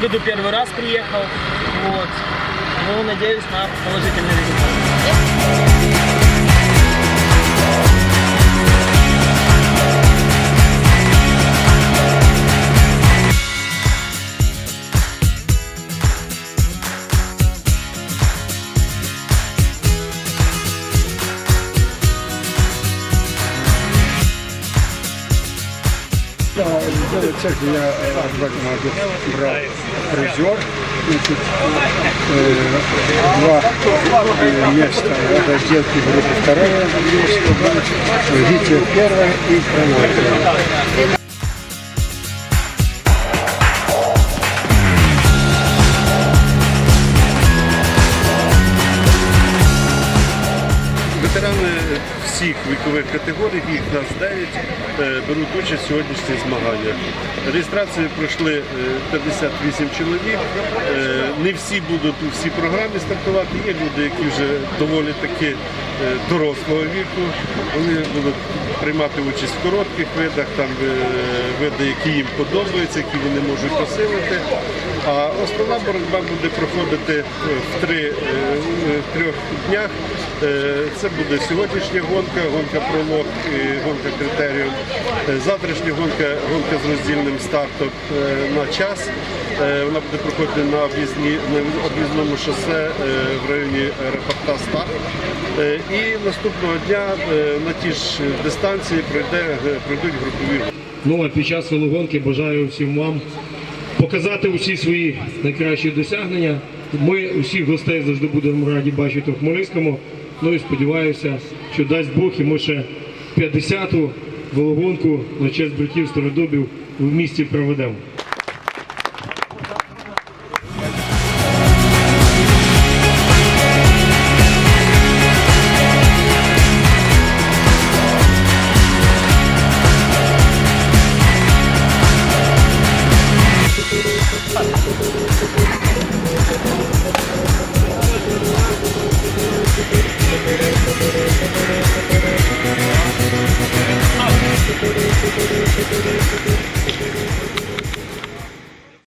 году первый раз приехал. Вот. Ну, надеюсь на положительный результат. Да, сделать цель, я э, в этом году брал призер. Значит, э, два э, места в разделке группы второе место, значит, Витя первое и Кровой Ветерани всіх вікових категорій, їх нас 9, е, беруть участь в сьогоднішніх змаганнях. Реєстрацію пройшли е, 58 чоловік. Е, Не всі будуть у всій програмі стартувати. Є люди, які вже доволі таки е, дорослого віку. Вони будуть приймати участь в коротких видах, там е, види, які їм подобаються, які вони можуть посилити. А основна боротьба буде проходити е, в три е, в трьох днях. Е, Це буде сьогоднішня гонка, гонка пролог гонка критеріум. Е, Завтрашня гонка, гонка з роздільним стартом е, на час. Вона буде проходити на на об'їзному шосе в районі аеропорта Старт. Е, І наступного дня на ті ж дистанції пройде пройдуть групові. Ну а під час велогонки бажаю всім вам показати усі свої найкращі досягнення. Ми усіх гостей завжди будемо раді бачити в Хмельницькому. Ну і сподіваюся, що дасть Бог ми ще 50-ту велогонку на честь братів Стародубів в місті проведемо.